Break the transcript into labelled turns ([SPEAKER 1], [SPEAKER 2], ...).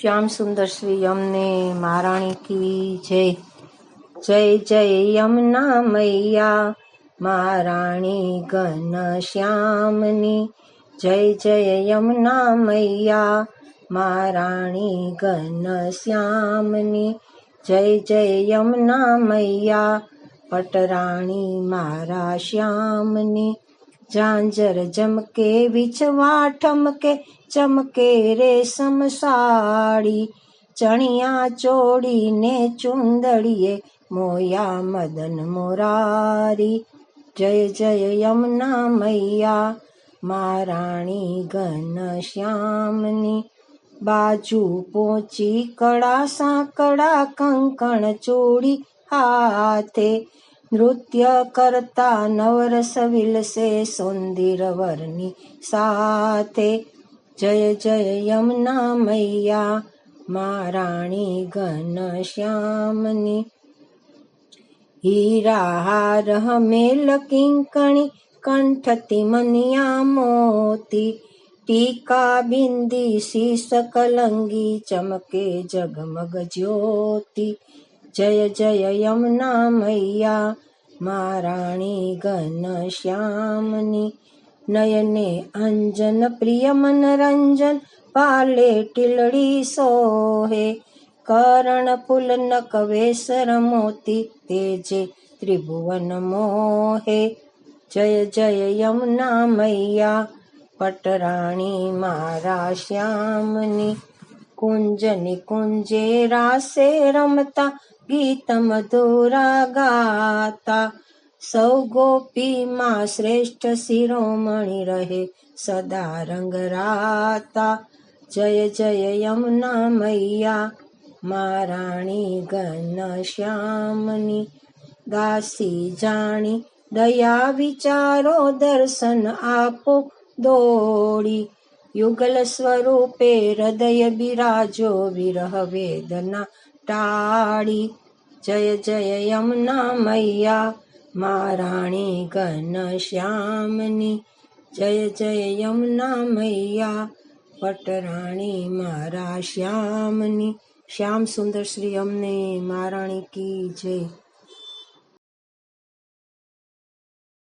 [SPEAKER 1] શ્યામ સુંદર શ્રી અમને મહારાણી કી જય. જય જય યમુના મૈયા મહારાણી ઘન શ્યામની. જય જય યમુના મૈયા મહારાણી ઘન શ્યામની. જય જય યમુના મૈયા પટરાણી મારા શ્યામની. ઝાંઝર જમકે, વિછવા ઠમકે, ચમકે રેશમ સાડી ચણિયા ચોડીને ચુંદડીએ મોયા મદન મોરારી. જય જય યમુના મૈયા મહારાણી ઘન શ્યામની. બાજુ પહોંચી કડા સાંકડા કંકણ ચોડી હાથે નૃત્ય કરતા નવરસ વિલસે સુંદર વરની સાથે. જય જય, યમુના મૈયા, મહારાણી ઘન શ્યામની. હીરા હાર હમેલ કિંકણી કંઠથી મનિયા મોતી. ટીકા બિંદી શીશ કલંગી ચમકે જગમગ જ્યોતિ. જય જય યમુના મૈયા મહારાણી ઘન શ્યામની. નયને અંજન પ્રિય મનરંજન, પાલે ટીલડી સોહે. કરણ પુલ નક વેસર મોતી તેજે ત્રિભુવન મોહે. જય જય યમુના મૈયા પટરાણી મારા શ્યામની. કુંજની કુંજે રાસે રમતા ગીત મધુરા ગાતા સૌ ગોપીમાં શ્રેષ્ઠ શિરોમણી રહે સદા રંગ રાતા જય જય યમુના મૈયા મારાણી ઘન શ્યામની દાસી જાણી દયા વિચારો દર્શન આપો દોડી યુગલ સ્વરૂપે હૃદય બિરાજો વિરહ વેદના ટાળી. જય જય યમુના મૈયા મહારાણી ઘન શ્યામની. જય જય યમુના મૈયા પટરાણી મારા શ્યામની. શ્યામ સુંદર શ્રી અમને મહારાણી કી જય.